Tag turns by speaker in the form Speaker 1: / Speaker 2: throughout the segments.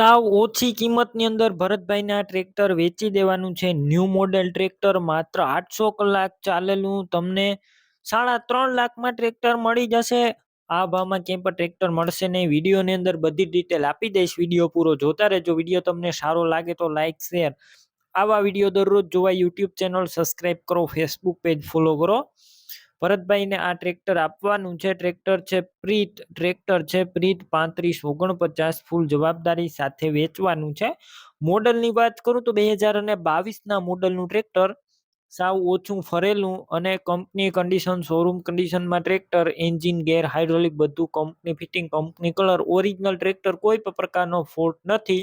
Speaker 1: સાવ ઓછી કિંમતની અંદર ભરતભાઈને ટ્રેક્ટર વેચી દેવાનું છે. ન્યૂ મોડેલ ટ્રેક્ટર માત્ર આઠસો કલાક ચાલેલું. તમને સાડા ત્રણ લાખમાં ટ્રેક્ટર મળી જશે. આ ભાવમાં ક્યાંય પણ ટ્રેક્ટર મળશે નહીં. વિડીયોની અંદર બધી ડિટેલ આપી દઈશ વીડિયો પૂરો. જોતા રહેજો. વીડિયો તમને સારો લાગે તો લાઇક શેર. આવા વીડિયો દરરોજ જોવા યુટ્યુબ ચેનલ સબસ્ક્રાઈબ કરો. ફેસબુક પેજ ફોલો કરો. ભરતભાઈને આ ટ્રેક્ટર આપવાનું છે. ટ્રેક્ટર છે પ્રીત. ટ્રેક્ટર છે પ્રીત પાંત્રીસ ઓગણપચાસ ફૂલ જવાબદારી સાથે વેચવાનું છે. મોડલની વાત કરું તો બે હજાર અને બાવીસના મોડલનું ટ્રેક્ટર સાવ ઓછું ફરેલું અને કંપની કન્ડિશન શોરૂમ કન્ડિશનમાં ટ્રેક્ટર એન્જિન ગેર હાઇડ્રોલિક બધું company fitting company colour original tractor કોઈ પણ પ્રકારનો ફોલ્ટ નથી.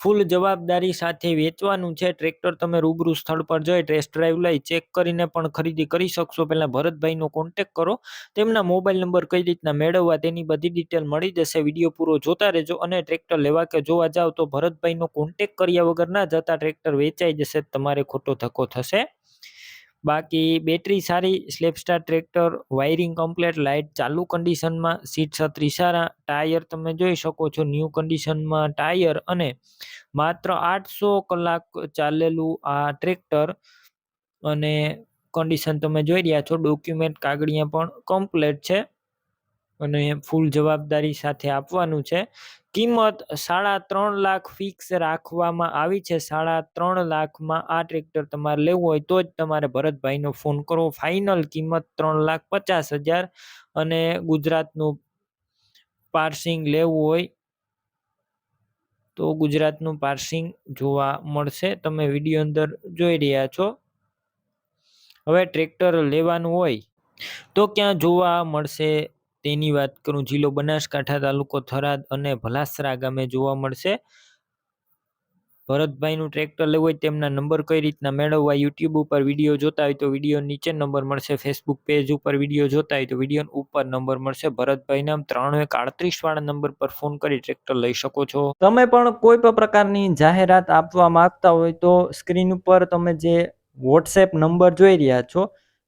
Speaker 1: ફૂલ જવાબદારી સાથે વેચવાનું છે. ટ્રેક્ટર તમે રૂબરૂ સ્થળ પર જઈ ટેસ્ટ ડ્રાઈવ લઈ ચેક કરીને પણ ખરીદી કરી શકશો. પહેલાં ભરતભાઈનો કોન્ટેક કરો. તેમના મોબાઈલ નંબર કઈ રીતના મેળવવા તેની બધી ડિટેલ મળી જશે. વીડિયો પૂરો જોતા રહેજો અને ટ્રેક્ટર લેવા કે જોવા જાવ તો ભરતભાઈનો કોન્ટેક કર્યા વગર ના જતા ટ્રેક્ટર વેચાઈ જશે. તમારે ખોટો ધક્કો થશે. બાકી બેટરી સારી સ્લેપસ્ટાર ટ્રેક્ટર વાયરિંગ કમ્પ્લેટ લાઇટ ચાલુ કન્ડિશનમાં સીટ છત્રી ટાયર તમે જોઈ શકો છો ન્યૂ કન્ડિશનમાં ટાયર અને માત્ર આઠસો કલાક ચાલેલું આ ટ્રેક્ટર અને કન્ડિશન તમે જોઈ રહ્યા છો ડોક્યુમેન્ટ કાગળિયા પણ કમ્પ્લેટ છે. અને ફૂલ જવાબદારી સાથે આપવાનું છે. કિંમત સાડા ત્રણ લાખ ફિક્સ રાખવામાં આવી છે. સાડા ત્રણ લાખમાં આ ટ્રેક્ટર તમારે લેવું હોય તો જ તમારે ભરતભાઈનો ફોન કરો. ફાઇનલ કિંમત ત્રણ લાખ પચાસ હજાર અને ગુજરાતનું પાર્સિંગ લેવું હોય તો ગુજરાતનું પાર્સિંગ જોવા મળશે. તમે વીડિયો અંદર જોઈ રહ્યા છો. હવે ટ્રેક્ટર લેવાનું હોય તો ક્યાં જોવા મળશે? તેની વાત કરું, જિલ્લો બનાસકાંઠા તાલુકો થરાદ અને ભલાસરા ગામે જોવા મળશે. ભરતભાઈનું ટ્રેક્ટર લેવું હોય તેમના નંબર કઈ રીતના મેળવવા યુટ્યુબ ઉપર વીડિયો જોતા હોય તો વીડિયો નીચે નંબર મળશે, ફેસબુક પેજ ઉપર વીડિયો જોતા હોય તો વીડિયો ઉપર નંબર મળશે. ભરતભાઈ નામ ત્રાણું એક આડત્રીસ વાળા નંબર પર ફોન કરી ટ્રેક્ટર લઈ શકો છો. તમે પણ કોઈ પણ પ્રકારની જાહેરાત આપવા માંગતા હોય તો સ્ક્રીન ઉપર તમે જે વોટ્સએપ નંબર જોઈ રહ્યા છો